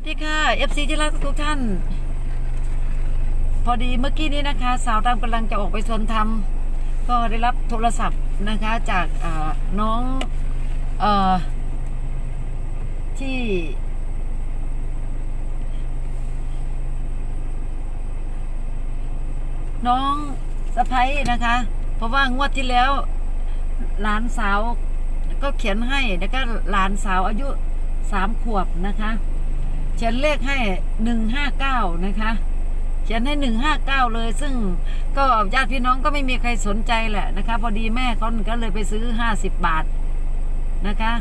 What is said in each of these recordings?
วัสดีค่ะ FC ที่รักทุกท่าน พอดีเมื่อกี้นี้นะคะ สาวดำกำลังจะออกไปสวนธรรมก็ได้รับโทรศัพท์นะคะจากน้องอที่ น้องสะพ้ยนะคะ เพราะว่างวดที่แล้วหลานสาวก็เขียนให้แล้วก็หลานสาวอายุสามขวบนะคะ เขียนเลขให้หนึ่งห้าเก้านะคะเขียนให้หนึ่งห้าเก้าเลย ซึ่งก็ญาติพี่น้องก็ไม่มีใครสนใจแหละนะคะ พอดีแม่เขาก็เลยไปซื้อห้าสิบบาทนะคะ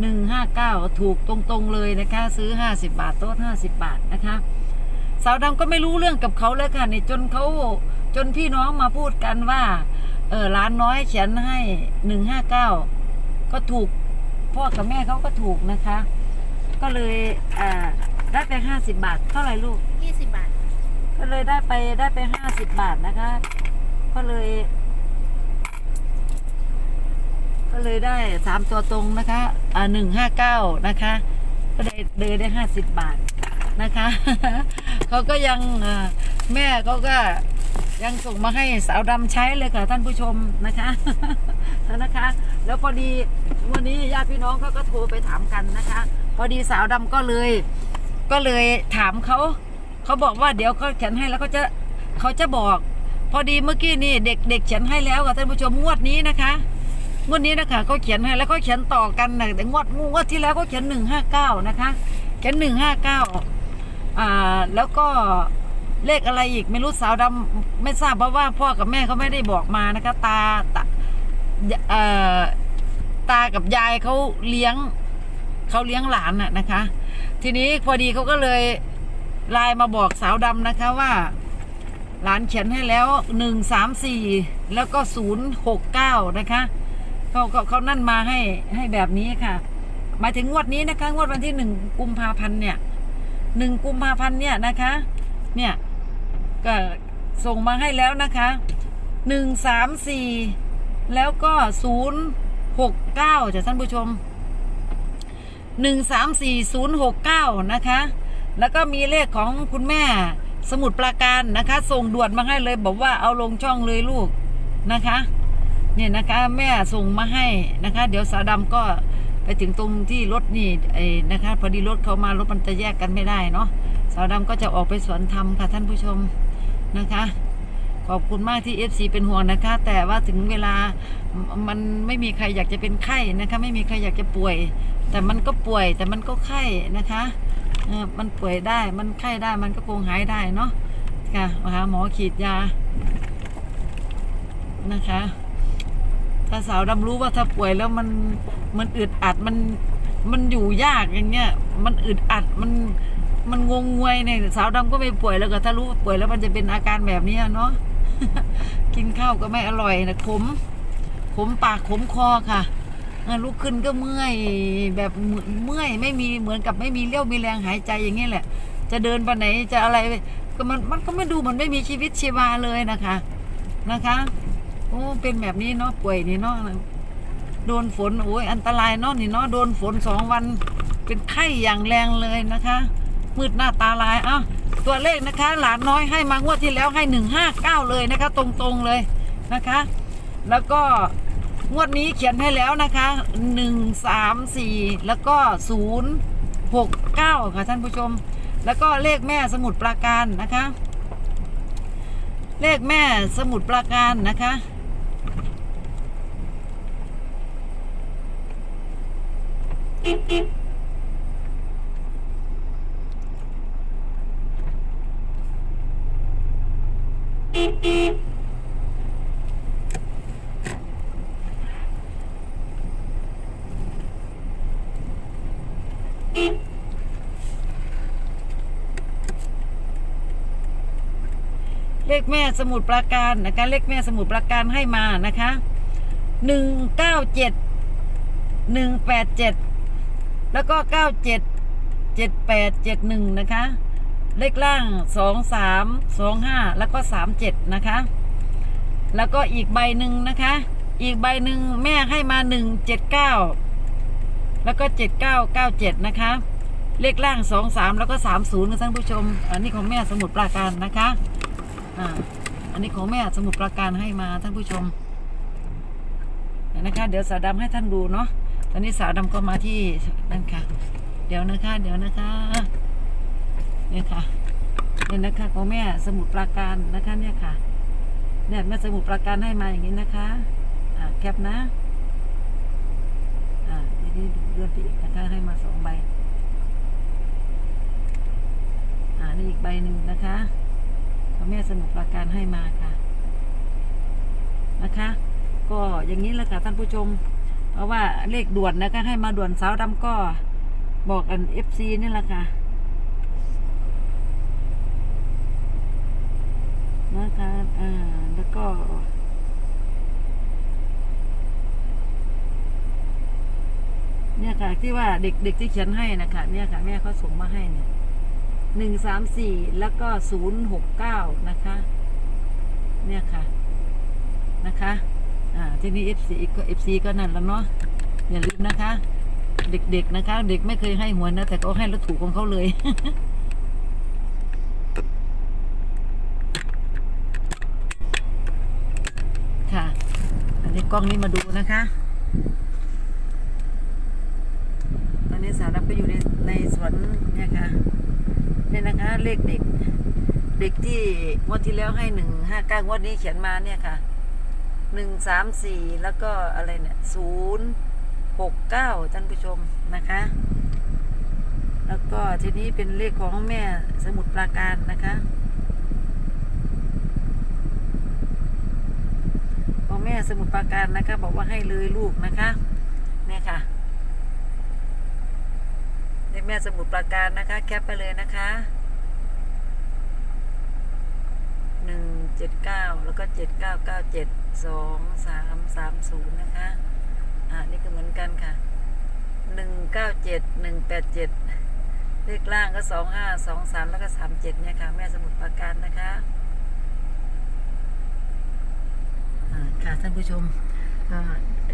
หนึ่งห้าเก้าถูกตรงๆเลยนะคะ ซื้อห้าสิบบาทโต๊ะห้าสิบบาทนะคะสาวดำก็ไม่รู้เรื่องกับเขาเลยค่ะนี่จนเขาจนพี่น้องมาพูดกันว่า เออร้านน้อยเขียนให้หนึ่งห้าเก้าก็ถูกพ่อกับแม่เขาก็ถูกนะคะ ก็เลยอ่าได้ไปห้าสิบบาท เท่าไหร่ลูก ยี่สิบบาท ก็เลยได้ไปได้ไปห้าสิบบาทนะคะ ก็เลย ก็เลยได้สามตัวตรงนะคะอ่าหนึ่งห้าเก้านะคะ ก็เลยเลยได้ห้าสิบบาทนะคะ เขาก็ยังอ่าแม่เขาก็ ยังส่งมาให้สาวดำใช้เลยค่ะท่านผู้ชมนะคะนะคะ แล้วพอดีวันนี้ญาติพี่น้องเขาก็โทรไปถามกันนะคะ พอดีสาวดำก็เลย ก็เลยถามเขาเขาบอกว่าเดี๋ยวเขาเขียนให้แล้วเขาจะเขาจะบอก พอดีเมื่อกี้นี่เด็กเด็กเขียนให้แล้วค่ะท่านผู้ชมงวดนี้นะคะงวดนี้นะคะเขาเขียนให้แล้วเขาเขียนต่อกันนะแต่งวดงวดที่แล้วเขาเขียนหนึ่งห้าเก้านะคะ เขียนหนึ่งห้าเก้าอ่าแล้วก็ เลขอะไรอีกไม่รู้สาวดำไม่ทราบเพราะว่าพ่อกับแม่เขาไม่ได้บอกมานะคะ ตาตาเอ่อตากับยายเขาเลี้ยงเขาเลี้ยงหลานน่ะนะคะ ทีนี้พอดีเขาก็เลยไลน์มาบอกสาวดำนะคะว่า หลานเขียนให้แล้วหนึ่งสามสี่แล้วก็ศูนย์หกเก้านะคะเขาเขาเขานั่นมาให้ให้แบบนี้ค่ะ หมายถึงงวดนี้นะคะ งวดวันที่หนึ่งกุมภาพันธ์เนี่ยหนึ่งกุมภาพันธ์เนี่ยนะคะ เนี่ย ก็ส่งมาให้แล้วนะคะหนึ่งสามสี่แล้วก็ศูนย์หกเก้าจ้ะท่านผู้ชมหนึ่งสามสี่ศูนย์หกเก้านะคะ แล้วก็มีเลขของคุณแม่สมุดปราการนะคะ ส่งด่วนมาให้เลยบอกว่าเอาลงช่องเลยลูกนะคะ เนี่ยนะคะแม่ส่งมาให้นะคะ เดี๋ยวสาวดำก็ไปถึงตรงที่รถนี่ไอ้นะคะ พอดีรถเขามารถมันจะแยกกันไม่ได้เนาะสาวดำก็จะออกไปสวนธรรมค่ะท่านผู้ชม นะคะ ขอบคุณมากที่ FC เป็นห่วงนะคะ แต่ว่าถึงเวลามันไม่มีใครอยากจะเป็นไข้นะคะ ไม่มีใครอยากจะป่วย แต่มันก็ป่วยแต่มันก็ไข้นะคะเออมันป่วยได้มันไข้ได้มันก็คงหายได้เนาะค่ะมาหาหมอฉีดยานะคะ ถ้าสาวดำรู้ว่าถ้าป่วยแล้วมันมันอึดอัดมันมันอยู่ยากอย่างเงี้ย มันอึดอัดมัน มันงงงวยเนี่ยสาวดำก็ไม่ป่วยแล้วก็ถ้ารู้ป่วยแล้วมันจะเป็นอาการแบบเนี้เนาะกินข้าวก็ไม่อร่อยนะขมขมปากขมคอค่ะลุกขึ้นก็เมื่อยแบบเมื่อยไม่มีเหมือนกับไม่มีเลี้ยวมีแรงหายใจอย่างเงี้แหละ จะเดินไปไหนจะอะไรก็มันมันก็ไม่ดูเหมือนไม่มีชีวิตชีวาเลยนะคะนะคะโอ้เป็นแบบนี้เนาะป่วยนี่เนาะโดนฝนโอ้ยอันตรายเนาะนี่เนาะโดนฝนสองวันเป็นไข้อย่างแรงเลยนะคะ มืดหน้าตาลายอ้าวตัวเลขนะคะ หลานน้อยให้มางวดที่แล้วให้หนึ่งห้าเก้าเลยนะคะ ตรงๆเลยนะคะ แล้วก็งวดนี้เขียนให้แล้วนะคะหนึ่งสามสี่แล้วก็ศูนย์หกเก้าค่ะท่านผู้ชม แล้วก็เลขแม่สมุดปราการนะคะ เลขแม่สมุดปราการนะคะ เลขแม่สมุดปราการนะคะ เลขแม่สมุดปราการให้มานะคะหนึ่งเก้าเจ็ดหนึ่งแปดเจ็ดแล้วก็เก้าเจ็ดเจ็ดแปดเจ็ดหนึ่งนะคะ เลขล่างสองสามสองห้าแล้วก็สามเจ็ดนะคะ แล้วก็อีกใบหนึ่งนะคะ อีกใบหนึ่งแม่ให้มาหนึ่งเจ็ดเก้าแล้วก็เจ็ดเก้าเก้าเจ็ดนะคะ เลขล่างสองสามแล้วก็สามศูนย์นะท่านผู้ชม อันนี้ของแม่สมุทรปราการนะคะอ่าอันนี้ของแม่สมุทรปราการให้มาท่านผู้ชมนะคะ เดี๋ยวสาวดำให้ท่านดูเนาะตอนนี้สาวดำก็มาที่นั่นค่ะ เดี๋ยวนะคะ เดี๋ยวนะคะ เนี่ยค่ะเนี่ยนะคะของแม่สมุทรปราการนะคะเนี่ยค่ะ เนี่ยแม่สมุทรปราการให้มาอย่างนี้นะคะอ่าแคปนะอ่าทีนี้เลื่อนไปอีกนะคะให้มาสองใบอ่านี่อีกใบหนึ่งนะคะพ่อแม่สมุทรปราการให้มาค่ะนะคะ ก็อย่างนี้แหละค่ะท่านผู้ชม เพราะว่าเลขด่วนนะคะให้มาด่วนสาวดำก็บอกกันเอฟซีนี่แหละค่ะ นะคะอ่าแล้วก็เนี่ยค่ะ ที่ว่าเด็กเด็กที่เขียนให้นะคะเนี่ยค่ะ แม่เขาส่งมาให้เนี่ยหนึ่งสามสี่แล้วก็ศูนย์หกเก้านะคะ เนี่ยค่ะนะคะ อ่าที่นี้ FC ก็ FC ก็นั่นแล้วเนาะอย่าลืมนะคะ เด็กๆนะคะ เด็กไม่เคยให้หวยนะแต่ก็ให้แล้วถูกของเขาเลย ค่ะ อันนี้ กล้องนี้มาดูนะคะ ตอนนี้สาวดำก็อยู่ในในสวนเนี่ยค่ะเนี่ยนะคะเลขเด็ก เด็กที่งวดที่แล้วให้หนึ่งห้าเก้างวดนี้เขียนมาเนี่ยค่ะหนึ่งสามสี่แล้วก็อะไรเนี่ยศูนย์หกเก้าท่านผู้ชมนะคะ แล้วก็ทีนี้เป็นเลขของแม่สมุทรปราการนะคะ ของแม่สมุทรปราการนะคะ บอกว่าให้เลยลูกนะคะเนี่ยค่ะเลขแม่สมุทรปราการนะคะ แคปไปเลยนะคะหนึ่งเจ็ดเก้าแล้วก็เจ็ดเก้าเก้าเจ็ดสองสามสามศูนย์นะคะอ่านี่ก็เหมือนกันค่ะหนึ่งเก้าเจ็ดหนึ่งแปดเจ็ดเลขล่างก็สองห้าสองสามแล้วก็สามเจ็ดเนี่ยค่ะ แม่สมุทรปราการนะคะ อ่า ค่ะท่านผู้ชม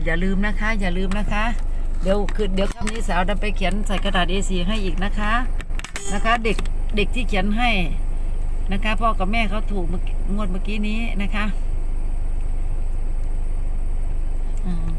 อย่าลืมนะคะ อย่าลืมนะคะ เดี๋ยวคือเดี๋ยวคำนี้สาวดำไปเขียนใส่กระดาษ A4 ให้อีกนะคะนะคะ เด็กเด็กที่เขียนให้นะคะพ่อกับแม่เขาถูกงวดเมื่อกี้นี้นะคะอืม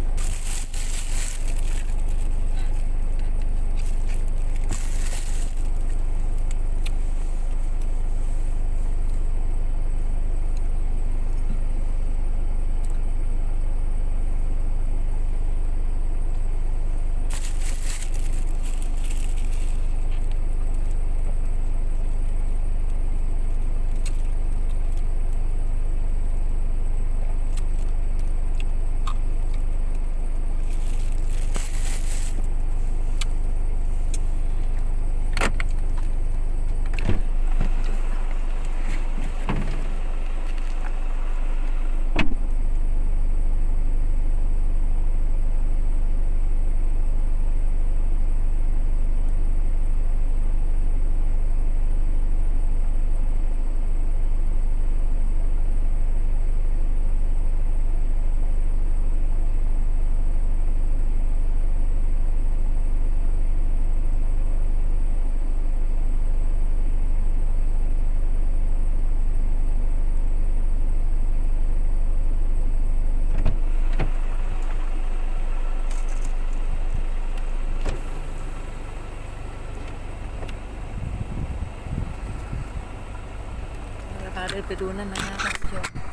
เรา พาเดินไปดูนั่นนะคะท่านผู้ชม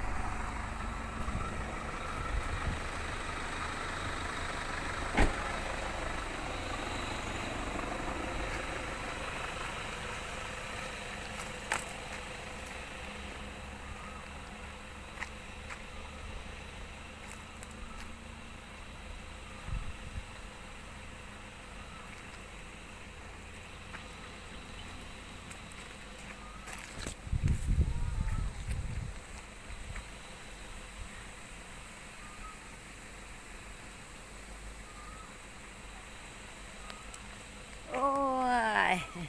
โอ้ย